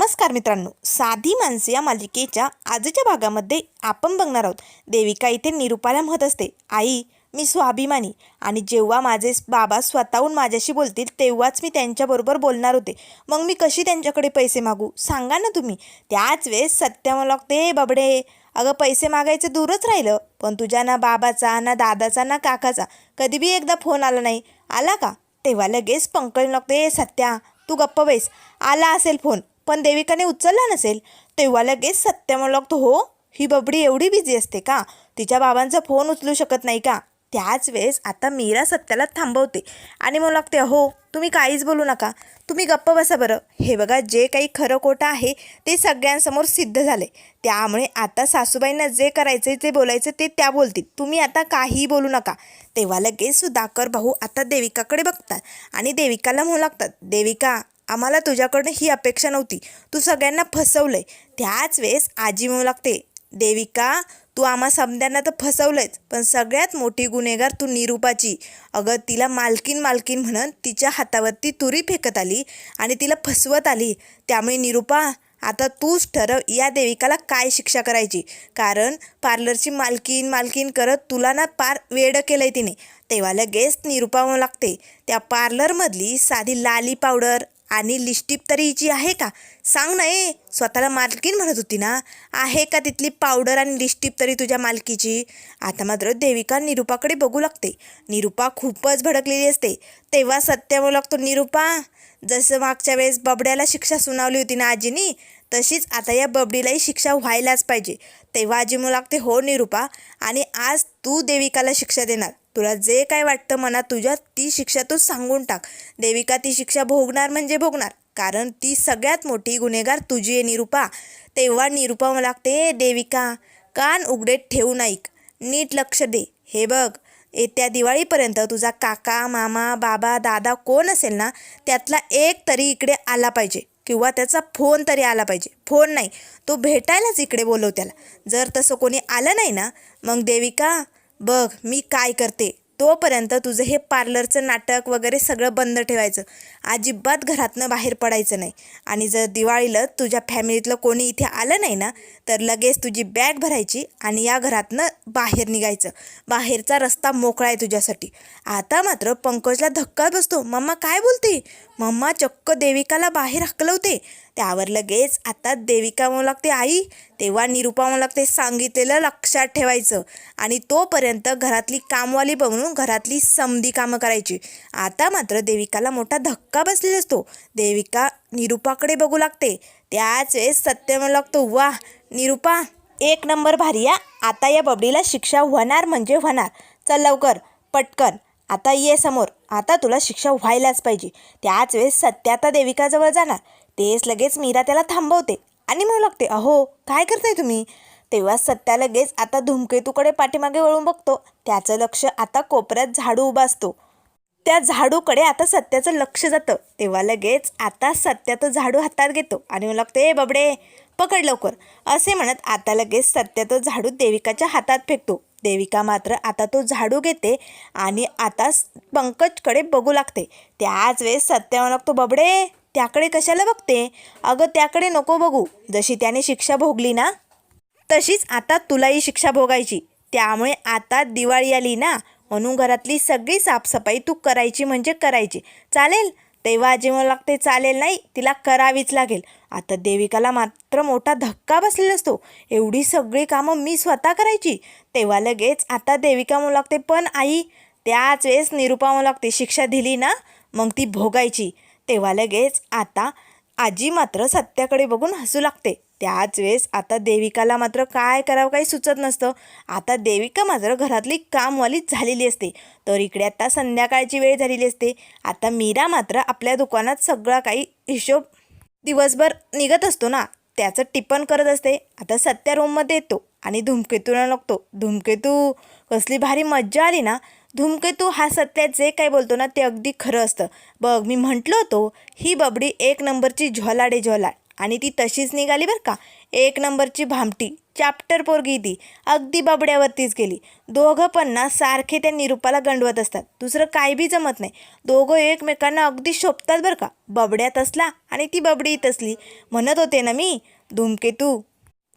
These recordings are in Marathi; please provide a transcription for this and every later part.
नमस्कार मित्रांनो. साधी माणसे या मालिकेच्या आजच्या भागामध्ये आपण बघणार आहोत. देविका इथे निरुपाला म्हणत असते आई मी स्वाभिमानी आणि जेव्हा माझे बाबा स्वतःहून माझ्याशी बोलतील तेव्हाच मी त्यांच्याबरोबर बोलणार होते. मग मी कशी त्यांच्याकडे पैसे मागू? सांगा ना तुम्ही. त्याच वेळेस सत्य मला लागते बाबडे अगं पैसे मागायचं दूरच राहिलं. पण तुझ्या ना बाबाचा ना दादाचा ना काकाचा कधी बी एकदा फोन आला नाही. आला का? तेव्हा लगेच पंकज नकते सत्या तू गप्प बैस. आला असेल फोन. पण देविकाने उचलला नसेल तेव्हा लगेच सत्य म्हणू लागतो हो ही बबडी एवढी बिझी असते का? तिच्या बाबांचा फोन उचलू शकत नाही का? त्याच वेळेस आता मीरा सत्याला थांबवते आणि मला लागते हो तुम्ही काहीच बोलू नका. तुम्ही गप्प बसा बरं. हे बघा जे काही खरं खोटं आहे ते सगळ्यांसमोर सिद्ध झाले. त्यामुळे आता सासूबाईंना जे करायचं जे बोलायचं ते त्या बोलतील. तुम्ही आता काहीही बोलू नका. तेव्हा लगेच सुधाकर भाऊ आता देविकाकडे बघतात आणि देविकाला म्हणू लागतात देविका आम्हाला तुझ्याकडनं ही अपेक्षा नव्हती. तू सगळ्यांना फसवलंय. त्याच वेळेस आजी म्हणू लागते देविका तू आम्हा समद्यांना तर फसवलंयच पण सगळ्यात मोठी गुन्हेगार तू निरूपाची. अगं तिला मालकीन मालकीन म्हणत तिच्या हातावरती तुरी फेकत आली आणि तिला फसवत आली. त्यामुळे निरूपा आता तूच ठरव या देविकाला काय शिक्षा करायची. कारण पार्लरची मालकीन मालकीन करत तुला ना पार वेडं केलं आहे तिने. तेव्हा लगेच निरूपा लागते त्या पार्लरमधली साधी लाली पावडर आणि लिस्टिप तरी हिची आहे का? सांग ना ए. स्वतःला मालकीन म्हणत होती ना. आहे का तिथली पावडर आणि लिस्टिप तरी तुझ्या मालकीची? आता मात्र देविका निरूपाकडे बघू लागते. निरूपा खूपच भडकलेली असते. तेव्हा सत्य बोलू लागतो निरूपा जसं मागच्या वेळेस बबड्याला शिक्षा सुनावली होती ना आजीनी तशीच आता या बबडीलाही शिक्षा व्हायलाच पाहिजे. तेव्हा आजी म्हणू लागते हो निरूपा आणि आज तू देविकाला शिक्षा देणार. तुला जे काय वाटतं मनात तुझ्या ती शिक्षा तू सांगून टाक. देविका ती शिक्षा भोगणार म्हणजे भोगणार. कारण ती सगळ्यात मोठी गुन्हेगार तुझी आहे निरूपा. तेव्हा निरूपा मला लागते देविका कान उघडे ठेवू नाईक नीट लक्ष दे. हे बघ येत्या दिवाळीपर्यंत तुझा काका मामा बाबा दादा कोण असेल ना त्यातला एक तरी इकडे आला पाहिजे. किंवा त्याचा फोन तरी आला पाहिजे. फोन नाही. तो भेटायलाच इकडे बोलव त्याला. जर तसं कोणी आलं नाही ना मग देविका बघ मी काय करते? तोपर्यंत तुझं हे पार्लरचं नाटक वगैरे सगळं बंद ठेवायचं. अजिबात घरातनं बाहेर पडायचं नाही. आणि जर दिवाळीला तुझ्या फॅमिलीतलं कोणी इथे आलं नाही ना तर लगेच तुझी बॅग भरायची आणि या घरातनं बाहेर निघायचं. बाहेरचा रस्ता मोकळा आहे तुझ्यासाठी. आता मात्र पंकजला धक्का बसतो. मम्मा काय बोलते? मम्मा चक्क देविकाला बाहेर हकलवते. त्यावर लगेच आता देविका म्हणू लागते आई. तेव्हा निरूपा म्हणू लागते सांगितलेलं लक्षात ठेवायचं. आणि तोपर्यंत घरातली कामवाली बनवून घरातली समधी कामं करायची. आता मात्र देविकाला मोठा धक्का बसलेला असतो. देविका निरूपाकडे बघू लागते. त्याच वेळेस सत्य म्हणू लागतो वा निरूपा एक नंबर भारी या आता या बबडीला शिक्षा होणार म्हणजे होणार. चल लवकर पटकन. आता ये समोर. आता तुला शिक्षा व्हायलाच पाहिजे. त्याच वेळेस सत्य आता देविकाजवळ जाणार. तेच लगेच मीरा त्याला थांबवते आणि म्हणू लागते अहो काय करताय तुम्ही? तेव्हा सत्या लगेच आता धूमकेतूकडे पाठीमागे वळून बघतो. त्याचं लक्ष आता कोपऱ्यात झाडू उभा असतो. त्या झाडूकडे आता सत्याचं लक्ष जातं. तेव्हा लगेच आता सत्या तो झाडू हातात घेतो आणि मला लागतं "ए बबडे पकड लवकर. असे म्हणत आता लगेच सत्या तो झाडू देविकाच्या हातात फेकतो. देविका मात्र आता तो झाडू घेते आणि आता पंकजकडे बघू लागते. त्याच वेळेस सत्या म्हणू लागतो बबडे त्याकडे कशाला बघते? अगं त्याकडे नको बघू. जशी त्याने शिक्षा भोगली ना तशीच आता तुलाही शिक्षा भोगायची. त्यामुळे आता दिवाळी आली ना म्हणून घरातली सगळी साफसफाई तू करायची म्हणजे करायची. चालेल? तेव्हा आजी मला लागते चालेल नाही तिला करावीच लागेल. आता देविकाला मात्र मोठा धक्का बसलेला असतो. एवढी सगळी कामं मी स्वतः करायची. तेव्हा लगेच आता देविका म्हणू लागते पण आई त्याच वेळेस निरूपा म्हणू लागते शिक्षा दिली ना मग ती भोगायची. तेव्हा लगेच आता आजी मात्र सत्याकडे बघून हसू लागते. त्याच वेळेस आता देविकाला मात्र काय करावं काही सुचत नसतं. आता देविका मात्र घरातली कामवालीच झालेली असते. तर इकडे आता संध्याकाळची वेळ झालेली असते. आता मीरा मात्र आपल्या दुकानात सगळा काही हिशोब दिवसभर निघत असतो ना. त्याचं टिपण करत असते. आता सत्या रूममध्ये येतो आणि धूमकेतूला लागतो धूमकेतू कसली भारी मज्जा आली ना. धूमकेतू हा सत्या जे काही बोलतो ना ते अगदी खरं असतं. बघ मी म्हटलं होतो ही बबडी एक नंबरची झोलाडे झोलाड. आणि ती तशीच निघाली बरं का. एक नंबरची भामटी चॅप्टर पोरगी ती अगदी बबड्यावरतीच गेली. दोघं पण ना सारखे त्या निरूपाला गंडवत असतात. दुसरं काय बी जमत नाही. दोघं एकमेकांना अगदी शोभतात बरं का. बबड्यात असला आणि ती बबडीत असली. म्हणत होते ना मी धूमकेतू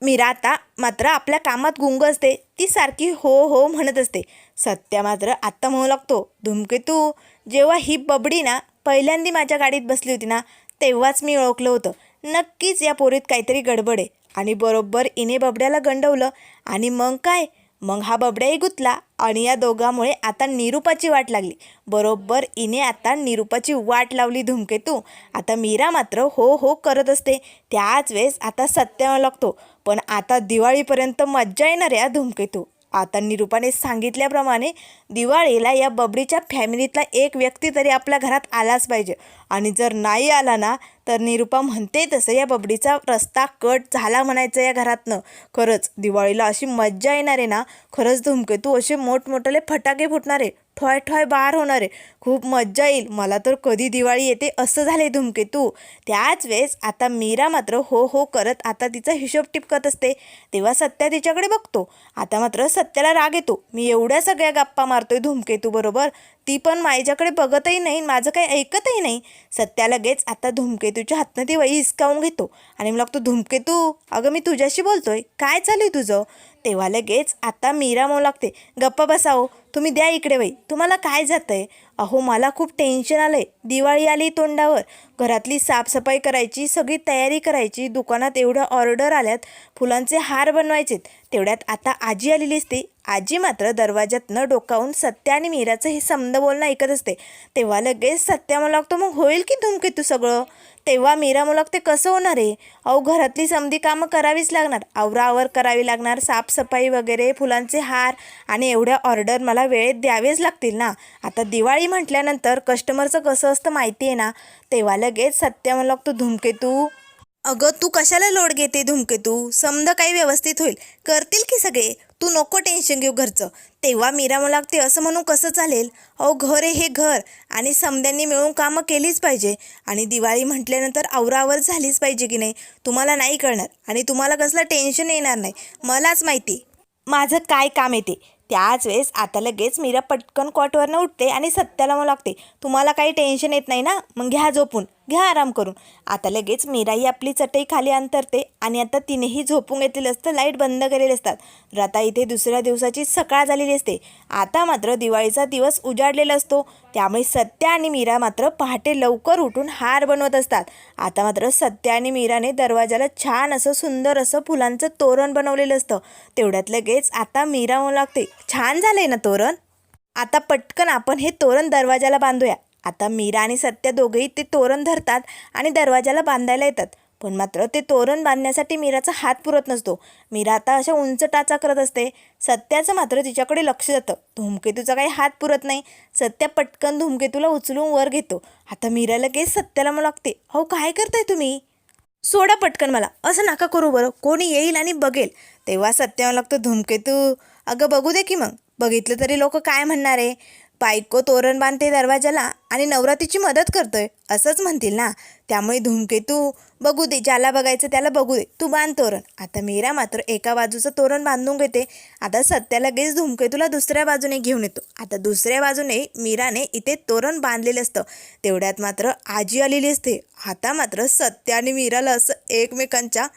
मीरा आता मात्र आपल्या कामात गुंग असते. ती सारखी हो हो म्हणत असते. सत्या मात्र आत्ता म्हणू लागतो. धुमकेतू जेव्हा ही बबडी ना पहिल्यांदी माझ्या गाडीत बसली होती ना तेव्हाच मी ओळखलं होतं. नक्कीच या पोरीत काहीतरी गडबड आहे. आणि बरोबर इने बबड्याला गंडवलं. आणि मग काय? मग हा बबड्याही गुंतला आणि या दोघांमुळे आता निरूपाची वाट लागली. बरोबर इने आता निरूपाची वाट लावली धुमकेतू. आता मीरा मात्र हो हो करत असते. त्याच वेळेस आता सत्यावर लागतो. पण आता दिवाळीपर्यंत मज्जा येणार आहे धूमकेतू धुमकेतू. आता निरूपाने सांगितल्याप्रमाणे दिवाळीला या बबडीच्या फॅमिलीतला एक व्यक्ती तरी आपल्या घरात आलाच पाहिजे. आणि जर नाही आला ना तर निरुपा म्हणते तसं या बबडीचा रस्ता कट झाला म्हणायचं या घरातनं. खरंच दिवाळीला अशी मज्जा येणार आहे ना? खरंच धूमकेतू असे मोठमोठाले फटाके फुटणारे ठोय ठॉय ठॉय बार होणार आहे. खूप मज्जा येईल. मला तर कधी दिवाळी येते असं झाले धुमकेतू त्याच वेळेस आता मीरा मात्र हो हो करत आता तिचा हिशोब टिपकत असते. तेव्हा सत्या तिच्याकडे बघतो. आता मात्र सत्याला राग येतो. मी एवढ्या सगळ्या गप्पा मारतोय धुमकेतू बरोबर? ती पण माझ्याकडे बघतही नाही माझं काही ऐकतही नाही. सत्या लगेच आता धूमकेतूच्या हातनं ती वही हिसकावून घेतो आणि मला लागतो धुमकेतू अगं मी तुझ्याशी बोलतोय. काय चालू आहे तुझं? तेव्हा लगेच आता मीरा म्हणू लागते गप्पा बसाओ हो, तुम्ही द्या इकडे बाई तुम्हाला काय जातं आहे अहो मला खूप टेन्शन आलं आहे दिवाळी आली तोंडावर. घरातली साफसफाई करायची सगळी तयारी करायची दुकानात एवढ्या ऑर्डर आल्यात फुलांचे हार बनवायचेत. तेवढ्यात आता आजी आलेली असते. आजी मात्र दरवाज्यात न डोकावून सत्या आणि मीराचं हे समद बोलणं ऐकत असते. तेव्हा लगेच सत्या मला लागतो मग होईल की धुमकेतू सगळं? तेव्हा मीरा मला ते कसं होणार आहे? अहो घरातली समधी कामं करावीच लागणार. आवरावर करावी लागणार. साफसफाई वगैरे फुलांचे हार आणि एवढ्या ऑर्डर मला वेळेत द्यावेच लागतील ना. आता दिवाळी म्हटल्यानंतर कस्टमरचं कसं असतं माहिती आहे ना? तेव्हा लगेच सत्या मला लागतो धुमकेतू अगं तू कशाला लोड घेते धूमकेतू समजा काही व्यवस्थित होईल. करतील की सगळे? तू नको टेन्शन घेऊ घरचं. तेव्हा मीरा मला लागते असं म्हणून कसं चालेल? अहो घर आहे हे घर. आणि समद्यांनी मिळून कामं केलीच पाहिजे. आणि दिवाळी म्हटल्यानंतर आवरावर झालीच पाहिजे की नाही? तुम्हाला नाही कळणार. आणि तुम्हाला कसलं टेन्शन येणार नाही. मलाच माहिती. माझं काय काम येते त्याच वेळेस आता लगेच मीरा पटकन कॉटवरनं उठते आणि सत्याला मग लागते तुम्हाला काही टेन्शन येत नाही ना? मग घ्या झोपून. घ्या आराम करून. आता लगेच मीराही आपली चटई खाली अंतरते आणि आता तिनेही झोपून घेतलेलं असतं लाइट बंद केलेले असतात. रता इथे दुसऱ्या दिवसाची सकाळ झालेली असते. आता मात्र दिवाळीचा दिवस उजाडलेला असतो. त्यामुळे सत्या आणि मीरा मात्र पहाटे लवकर उठून हार बनवत असतात. आता मात्र सत्या आणि मीराने दरवाजाला छान असं सुंदर असं फुलांचं तोरण बनवलेलं असतं. तेवढ्यात लगेच आता मीरा म्हणू लागते छान झालंय ना तोरण? आता पटकन आपण हे तोरण दरवाजाला बांधूया. आता मीरा आणि सत्या दोघेही ते तोरण धरतात आणि दरवाजाला बांधायला येतात. पण मात्र ते तोरण बांधण्यासाठी मीराचा हात पुरत नसतो. मीरा आता अशा उंच टाचा करत असते. सत्याचं मात्र तिच्याकडे लक्ष जातं. धूमकेतूचा काही हात पुरत नाही. सत्या पटकन धूमकेतूला उचलून वर घेतो. आता मीरा लगेच सत्याला मग लागते अहो काय करताय तुम्ही? सोडा पटकन मला. असं नका करू बरं. कोणी येईल आणि बघेल. तेव्हा सत्यावर लागतो धुमकेतू अगं बघू दे की मग. बघितलं तरी लोक काय म्हणणार? आहे बायको तोरण बांधते दरवाजाला आणि नवरा तिची मदत करतोय असंच म्हणतील ना? त्यामुळे धुमकेतू बघू दे ज्याला बघायचं त्याला बघू दे. तू बांध तोरण. आता मीरा मात्र एका बाजूचं तोरण बांधून घेते. आता सत्या लगेच धुमकेतूला दुसऱ्या बाजूने घेऊन येतो. आता दुसऱ्या बाजूने मीराने इथे तोरण बांधलेलं असतं. तेवढ्यात मात्र आजी आलेली असते. आता मात्र सत्या आणि मीराला असं एकमेकांच्या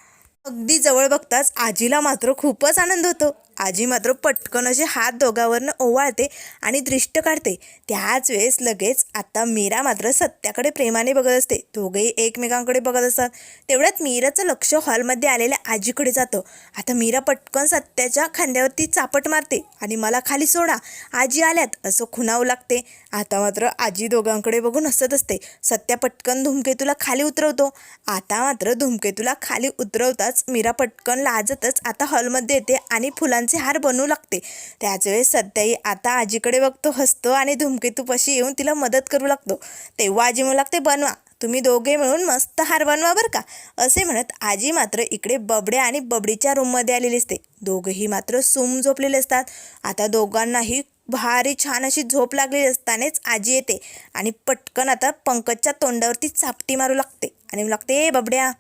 अगदी जवळ बघताच आजीला मात्र खूपच आनंद होतो. आजी मात्र पटकन असे हात दोघावरनं ओवाळते आणि दृष्ट काढते. त्याच वेळेस लगेच आता मीरा मात्र सत्याकडे प्रेमाने बघत असते. दोघेही एकमेकांकडे बघत असतात. तेवढ्यात मीराचं लक्ष हॉलमध्ये आलेल्या आजीकडे जातं. आता मीरा पटकन सत्याच्या खांद्यावरती चापट मारते आणि मला खाली सोडा. आजी आल्यात असं खुणावं लागते. आता मात्र आजी दोघांकडे बघून हसत असते. सत्या पटकन धूमकेतूला खाली उतरवतो. आता मात्र धुमकेतूला खाली उतरवताच मीरा पटकन लाजतच आता हॉलमध्ये येते आणि फुलां हार बनवू लागते. त्याच वेळेस सध्याही आता आजीकडे बघतो हसतो आणि धूमकेतूपाशी येऊन तिला मदत करू लागतो. तेव्हा आजी म्हणू लागते बनवा. तुम्ही दोघे मिळून मस्त हार बनवा बरं का? असे म्हणत आजी मात्र इकडे बबड्या आणि बबडीच्या रूममध्ये आलेली असते. दोघंही मात्र सुम झोपलेले असतात. आता दोघांनाही भारी छान अशी झोप लागलेली असतानाच आजी येते आणि पटकन आता पंकजच्या तोंडावरती चापटी मारू लागते आणि लागते ए बबड्या.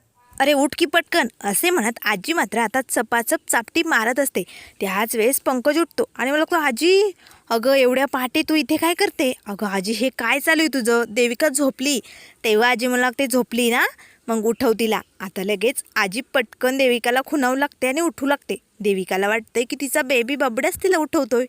अरे उठ की पटकन असे म्हणत आजी मात्र आता चपाचप चापटी मारत असते. त्याच वेळेस पंकज उठतो आणि मला लागतो आजी अगं एवढ्या पहाटे तू इथे काय करते? अगं आजी हे काय चालू आहे तुझं? देविका झोपली. तेव्हा आजी मला लागते झोपली ना? मग उठव तिला. आता लगेच आजी पटकन देविकाला खुणावू लागते आणि उठू लागते. देविकाला वाटते की तिचा बेबी बबड्याच तिला उठवतोय.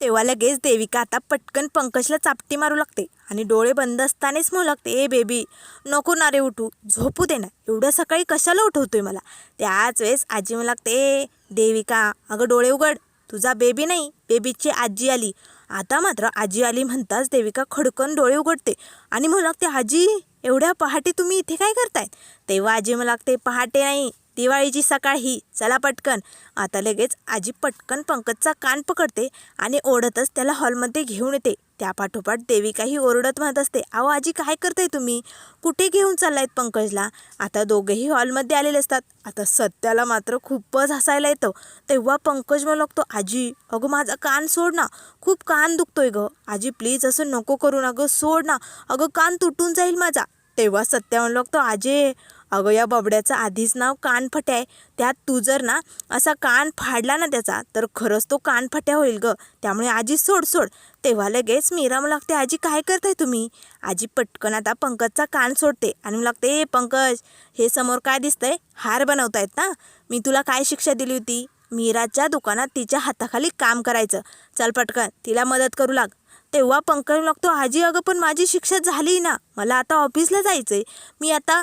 तेव्हा लगेच देविका आता पटकन पंकजला चापटी मारू लागते आणि डोळे बंद असतानाच म्हणू लागते ए बेबी नको ना रे उठू झोपू दे ना एवढ्या सकाळी कशाला उठवतोय मला? त्याच वेळेस आजी म्हणू लागते ए देविका अगं डोळे उघड तुझा बेबी नाही बेबीची आजी आली. आता मात्र आजी आली म्हणताच देविका खडकन डोळे उघडते आणि म्हणू लागते आजी एवढ्या पहाटे तुम्ही इथे काय करताय तेव्हा आजी म्हणू लागते पहाटे नाही दिवाळीची सकाळ ही. चला पटकन. आता लगेच आजी पटकन पंकजचा कान पकडते आणि ओढतच त्याला हॉलमध्ये घेऊन येते. त्या पाठोपाठ देविकाही ओरडत म्हणत असते अहो आजी काय करताय तुम्ही? कुठे घेऊन चाललायत पंकजला? आता दोघेही हॉलमध्ये आलेले असतात. आता सत्याला मात्र खूपच हसायला येतं. तेव्हा पंकज मला लागतो आजी अगं माझा कान सोड ना. खूप कान दुखतोय गं. आजी प्लीज असं नको करू ना गं. सोड ना. अगं कान तुटून जाईल माझा. तेव्हा सत्या म्हणू लागतो आजे अगं या बबड्याचं आधीच नाव कानफट्या आहे. त्यात तू जर ना असा कान फाडला ना त्याचा तर खरंच तो कानफट्या होईल ग. त्यामुळे आजी सोड सोड. तेव्हा लगेच मीरा मला लागते आजी काय करताय तुम्ही? आजी पटकन आता पंकजचा कान सोडते आणि मला लागते ए पंकज हे समोर काय दिसतंय? हार बनवतायत ना? मी तुला काय शिक्षा दिली होती? मीराच्या दुकानात तिच्या हाताखाली काम करायचं. चल पटकन तिला मदत करू लाग. तेव्हा पंकज लागतो आजी अगं पण माझी शिक्षा झाली ना. मला आता ऑफिसला जायचंय. मी आता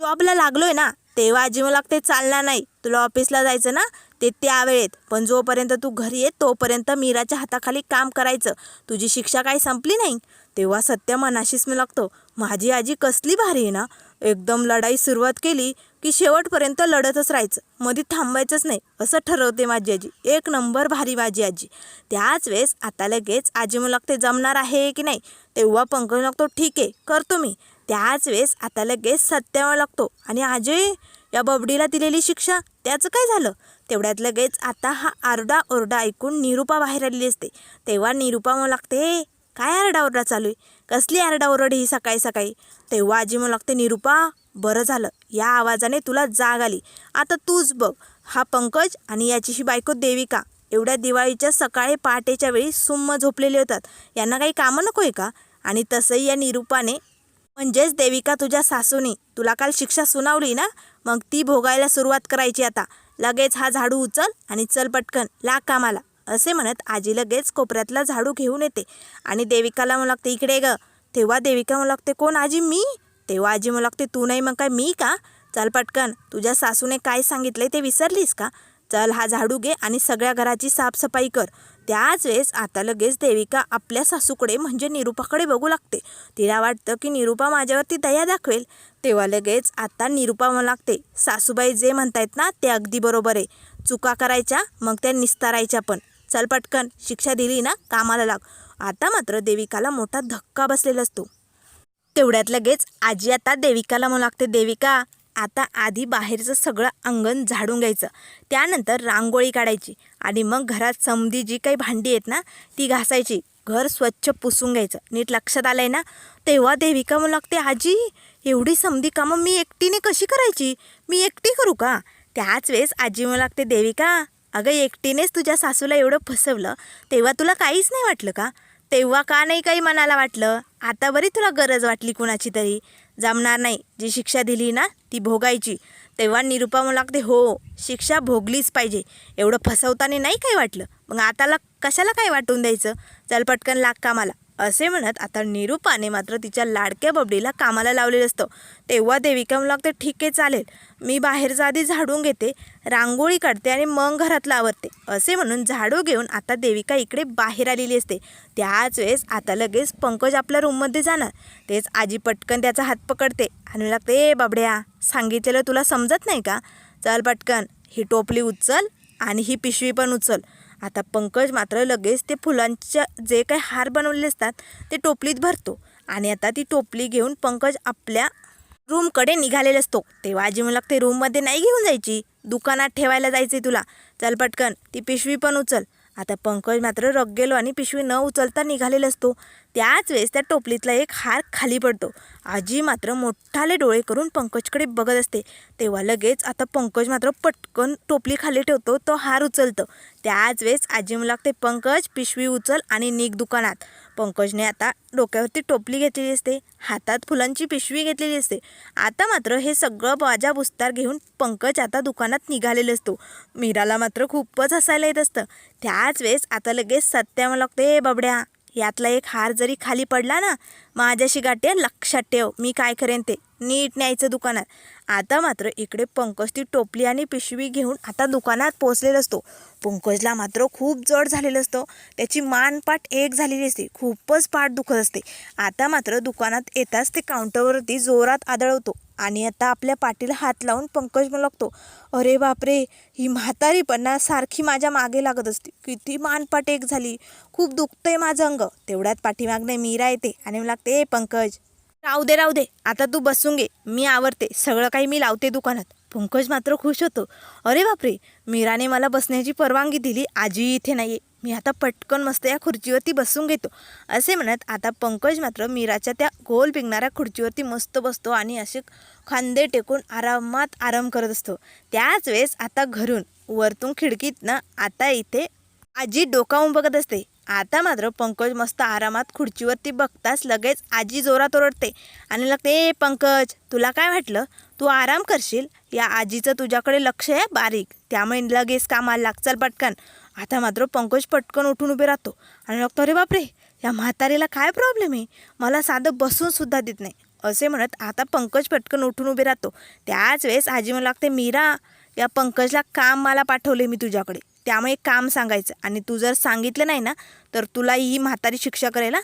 जॉबला लागलोय ना तेव्हा आजी मला लागते चालणार नाही. तुला ऑफिसला जायचं ना ते त्यावेळेत. पण जोपर्यंत तू घरी ये तोपर्यंत मीराच्या हाताखाली काम करायचं. तुझी शिक्षा काही संपली नाही? तेव्हा सत्य मनाशीच मी लागतो. माझी आजी कसली भारी आहे ना. एकदम लढाई सुरुवात केली की शेवटपर्यंत लढतच राहायचं. मध्ये थांबायचंच नाही असं ठरवते माझी आजी. एक नंबर भारी माझी आजी. त्याच वेळेस आता लगेच आजी मला लागते जमणार आहे की नाही? तेव्हा पंकज लागतो ठीक आहे करतो मी. त्याच वेळेस आता लगेच सत्यावा लागतो आणि अजय या बबडीला दिलेली शिक्षा त्याचं काय झालं? तेवढ्यात लगेच आता हा आरडा ओरडा ऐकून निरुपा बाहेर आलेली असते. तेव्हा निरुपा मग लागते काय आरडाओरडा चालू आहे? कसली आरडाओरड ही सकाळी सकाळी? तेव्हा आजी मग लागते निरुपा बरं झालं. या आवाजाने तुला जाग आली. आता तूच बघ. हा पंकज आणि याची ही बायको देविका एवढ्या दिवाळीच्या सकाळी पहाटेच्या वेळी सुम्म झोपलेले होतात. यांना काही कामं नको आहे का? आणि तसंही या निरुपाने म्हणजेच देविका तुझ्या सासूने. तुला काल शिक्षा सुनावली ना? मग ती भोगायला सुरुवात करायची आता. लगेच हा झाडू उचल आणि चल पटकन. लाग कामाला. असे म्हणत आजी लगेच कोपऱ्यातला झाडू घेऊन येते. आणि देविकाला मला लागते इकडे ग. तेव्हा देविका म्हणू लागते कोण आजी मी? तेव्हा आजी म्हणू लागते तू नाही मग काय मी का? चल पटकन. तुझ्या सासूने काय सांगितले ते विसरलीस का? चल हा झाडू घे आणि सगळ्या घराची साफसफाई कर. त्याच वेळेस आता लगेच देविका आपल्या सासूकडे म्हणजे निरुपाकडे बघू लागते. तिला वाटतं की निरुपा माझ्यावरती दया दाखवेल. तेव्हा लगेच आता निरुपा मला लागते सासूबाई जे म्हणतायत ना ते अगदी बरोबर आहे. चुका करायच्या मग त्या निस्तारायच्या पण. चल पटकन शिक्षा दिली ना कामाला लाग. आता मात्र देविकाला मोठा धक्का बसलेला असतो. तेवढ्यात लगेच आजी आता देविकाला म्हणू लागते देविका आता आधी बाहेरचं सगळं अंगण झाडून घ्यायचं. त्यानंतर रांगोळी काढायची. आणि मग घरात समधी जी काही भांडी आहेत ना ती घासायची. घर स्वच्छ पुसून घ्यायचं. नीट लक्षात आलं आहे ना? तेव्हा देविका म्हणू लागते आजी एवढी समधी कामं मी एकटीने कशी करायची? मी एकटी करू का? त्याच वेळेस आजी म्हणू लागते देविका अगं एकटीनेच तुझ्या सासूला एवढं फसवलं तेव्हा तुला काहीच नाही वाटलं का? तेव्हा का नाही काही मनाला वाटलं? आता बरी तुला गरज वाटली कुणाची तरी. जमणार नाही. जी शिक्षा दिली ना ती भोगायची. तेव्हा निरुपा म्हणू लागते हो शिक्षा भोगलीच पाहिजे. एवढं फसवताना नाही काही वाटलं? मग आताला कशाला काय वाटून द्यायचं? चल पटकन लाग कामाला. असे म्हणत आता निरुपाने मात्र तिच्या लाडक्या बबडीला कामाला लावलेलं असतं. तेव्हा देविका म्हणू लागते ठीक आहे चालेल. मी बाहेरचं आधी झाडून घेते रांगोळी काढते आणि मग घरात आवरते असे म्हणून झाडू घेऊन आता देविका इकडे बाहेर आलेली असते. त्याच वेळेस आता लगेच पंकज आपल्या रूममध्ये जाणार. तेच आजी पटकन त्याचा हात पकडते. आणि लागते ए बाबड्या सांगितलेलं तुला समजत नाही का? चल पटकन. ही टोपली उचल आणि ही पिशवी पण उचल. आता पंकज मात्र लगेच ते फुलांच्या जे काही हार बनवलेले असतात ते टोपलीत भरतो. आणि आता ती टोपली घेऊन पंकज आपल्या रूमकडे निघालेला असतो. तेव्हा आजी मला लागते रूममध्ये नाही घेऊन जायची. दुकानात ठेवायला जायचे तुला. चल पटकन. ती पिशवी पण उचल. आता पंकज मात्र रग गेलो आणि पिशवी न उचलता निघालेला असतो. त्याच वेळेस त्या टोपलीतला एक हार खाली पडतो. आजी मात्र मोठाले डोळे करून पंकजकडे बघत असते. तेव्हा लगेच आता पंकज मात्र पटकन टोपली खाली ठेवतो तो हार उचलतो. त्याच वेळेस आजी मला लागते पंकज पिशवी उचल आणि निघ दुकानात. पंकजने आता डोक्यावरती टोपली घेतलेली असते. हातात फुलांची पिशवी घेतलेली असते. आता मात्र हे सगळं बाजा बुस्तार घेऊन पंकज आता दुकानात निघालेला असतो. मीराला मात्र खूपच हसायला येत असतं. त्याच वेळेस आता लगेच सत्या मला लागते बाबड्या यातला एक हार जरी खाली पडला ना माझ्याशी गाठी लक्षात ठेव मी काय करेन ते. नीट न्यायचं दुकानात. आता मात्र इकडे पंकज ती टोपली आणि पिशवी घेऊन आता दुकानात पोचलेला असतो. पंकजला मात्र खूप जड झालेलं असतं. त्याची मानपाट एक झालेली असते. खूपच पाठ दुखत असते. आता मात्र दुकानात येताच ते काउंटरवरती जोरात आदळवतो आणि आता आपल्या पाठीला हात लावून पंकज म्हणू लागतो अरे बापरे ही म्हातारी पण ना सारखी माझ्या मागे लागत असते. किती मानपाट एक झाली. खूप दुखतंय माझं अंग. तेवढ्यात पाठीमागणे मीरा येते आणि मला लागते ए पंकज. राहू दे राहू दे. आता तू बसून घे. मी आवरते. सगळं काही मी लावते दुकानात. पंकज मात्र खुश होतो. अरे बापरे मीराने मला बसण्याची परवानगी दिली. आजी इथे नाही मी आता पटकन मस्त या खुर्चीवरती बसून घेतो. असे म्हणत आता पंकज मात्र मीराच्या त्या गोल पिंगणाऱ्या खुर्चीवरती मस्त बसतो आणि असे खांदे टेकून आरामात आराम करत असतो. त्याच वेळेस आता घरून वरतून खिडकीतनं आता इथे आजी डोकावून बघत असते. आता मात्र पंकज मस्त आरामात खुर्चीवरती बघताच लगेच आजी जोरात ओरडते आणि लागते ए पंकज तुला काय वाटलं? तू आराम करशील? या आजीचं तुझ्याकडे लक्ष आहे बारीक. त्यामुळे लगेच कामाला लाग चल पटकन. आता मात्र पंकज पटकन उठून उभे राहतो. आणि लागतो अरे बापरे या म्हातारीला काय प्रॉब्लेम आहे? मला साधं बसून सुद्धा देत नाही. असे म्हणत आता पंकज पटकन उठून उभे राहतो. त्याच वेळेस आजी मला लागते मीरा या पंकजला काम मला पाठवले मी तुझ्याकडे. त्यामुळे काम सांगायचं. आणि तू जर सांगितलं नाही ना तर तुला ही म्हातारी शिक्षा करेल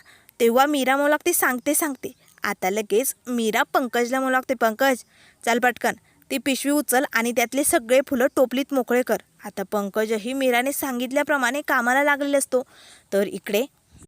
तेव्हा मीरा मला लागते सांगते सांगते. आता लगेच मीरा पंकजला मला लागते पंकज चल पटकन. ती पिशवी उचल आणि त्यातले सगळे फुलं टोपलीत मोकळे कर. आता पंकजही मीराने सांगितल्याप्रमाणे कामाला लागलेला असतो. तर इकडे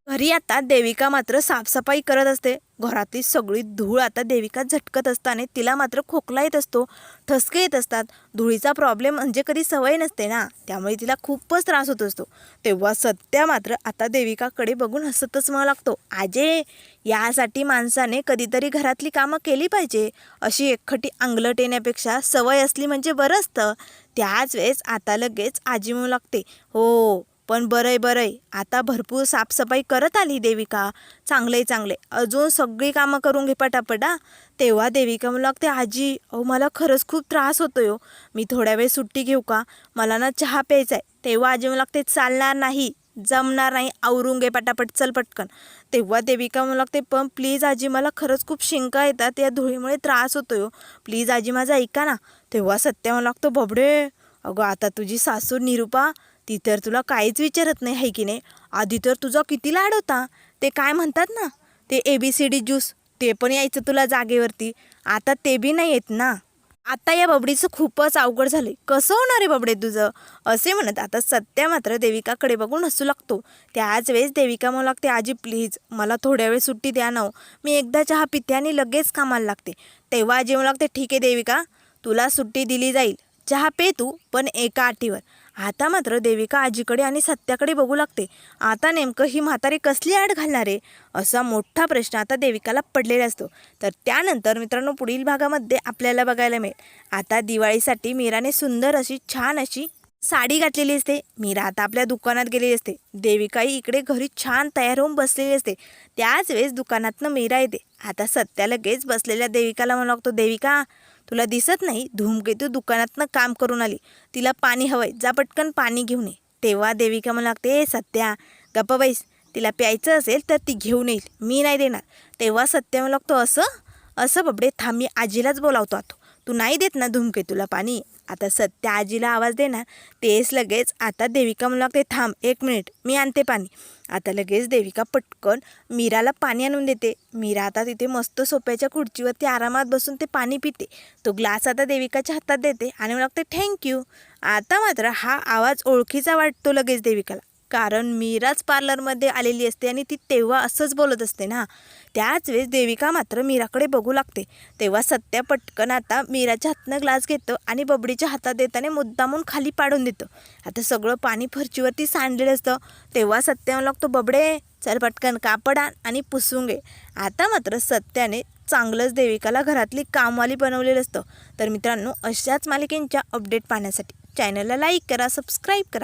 घरी आता देविका मात्र साफसफाई करत असते. घरातली सगळी धूळ आता देविका झटकत असताना तिला मात्र खोकला येत असतो. ठसके येत असतात. धुळीचा प्रॉब्लेम म्हणजे कधी सवय नसते ना. त्यामुळे तिला खूपच त्रास होत असतो. तेव्हा सत्या मात्र आता देविकाकडे बघून हसतच मला लागतो. आजे यासाठी माणसाने कधीतरी घरातली कामं केली पाहिजे. अशी एकखटी अंगलट येण्यापेक्षा सवय असली म्हणजे बरं असतं. त्याच वेळेस आता लगेच आजी म्हणू लागते हो पण बरंय बरंय. आता भरपूर साफसफाई करत आली देविका. चांगले चांगले. अजून सगळी कामं करून घे पटापटा तेव्हा देविका म्हणू लागते आजी अहो मला खरंच खूप त्रास होतो हो. मी थोड्या वेळ सुट्टी घेऊ का? मला ना चहा प्यायचा आहे तेव्हा आजी म्हणू लागते चालणार नाही. जमणार नाही. आवरून घे पटापट. चल पटकन. तेव्हा देविका म्हणू लागते पण प्लीज आजी मला खरंच खूप शिंका येतात. या धुळीमुळे त्रास होतो हो. प्लीज आजी माझा ऐका ना. तेव्हा सत्या म्हणू लागतो बबडे अगं आता तुझी सासू निरूपा ती तर तुला काहीच विचारत नाही आहे की नाही? आधी तर तुझा किती लाड होता? ते काय म्हणतात ना? ते A B C D juice ते पण यायचं तुला जागेवरती. आता ते बी नाही येत ना. आता या बबडीचं खूपच अवघड झाले कसं होणार आहे बबडे तुझं? असे म्हणत आता सत्या मात्र देविकाकडे बघून हसू लागतो. त्याच वेळेस देविका म्हणू लागते आजी प्लीज मला थोड्या वेळ सुट्टी द्या ना हो. मी एकदा चहा पिते आणि लगेच कामाला लागते. तेव्हा आजी म्हणू लागते ठीक आहे देविका तुला सुट्टी दिली जाईल. चहा पे तू पण एका आठीवर आता मात्र देविका आजीकडे आणि सत्याकडे बघू लागते. आता नेमकं ही म्हातारी कसली आड घालणार आहे? असा मोठा प्रश्न आता देविकाला पडलेला असतो. तर त्यानंतर मित्रांनो पुढील भागामध्ये आपल्याला बघायला मिळेल. आता दिवाळीसाठी मीराने सुंदर अशी छान अशी साडी घातलेली असते. मीरा आता आपल्या दुकानात गेलेली असते. देविकाही इकडे घरी छान तयार होऊन बसलेली असते. त्याच वेळेस दुकानातनं मीरा येते. आता सत्या लगेच बसलेल्या देविकाला म्हणू लागतो देविका तुला दिसत नाही धूमकेतू दुकानातनं काम करून आली. तिला पाणी हवंय जा पटकन पाणी घेऊन ये. तेव्हा देविका मला लागते ए सत्या गप्प बाईस तिला प्यायचं असेल तर ती घेऊन येईल. मी नाही देणार. तेव्हा सत्या मला लागतो असं? असं बबडे थांब मी आजीलाच बोलावतो आतो. तू नाही देत ना धुमकेतूला पाणी? आता सत्या आजीला आवाज देणार तेच लगेच आता देविका म्हणू लागते थांब एक मिनिट मी आणते पाणी. आता लगेच देविका पटकन मीराला पाणी आणून देते. मीरा आता तिथे मस्त सोप्याच्या खुर्चीवरती आरामात बसून ते पाणी पिते. तो ग्लास आता देविकाच्या हातात देते आणि म्हणू लागते थँक्यू आता मात्र हा आवाज ओळखीचा वाटतो लगेच देविकाला. कारण मीराच पार्लरमध्ये आलेली असते आणि ती तेव्हा असंच बोलत असते ना. त्याच वेळेस देविका मात्र मीराकडे बघू लागते. तेव्हा सत्या पटकन आता मीराच्या हातनं ग्लास घेतो आणि बबडीच्या हातात देताना मुद्दामून खाली पाडून देतो. आता सगळं पाणी फरचीवरती सांडलेलं असतं. तेव्हा सत्या लागतो बबडे चल पटकन कापड आण आणि पुसून घे. आता मात्र सत्याने चांगलंच देविकाला घरातली कामवाली बनवलेलं असतं. तर मित्रांनो अशाच मालिकेंच्या अपडेट पाहण्यासाठी चॅनलला लाईक करा सबस्क्राईब करा.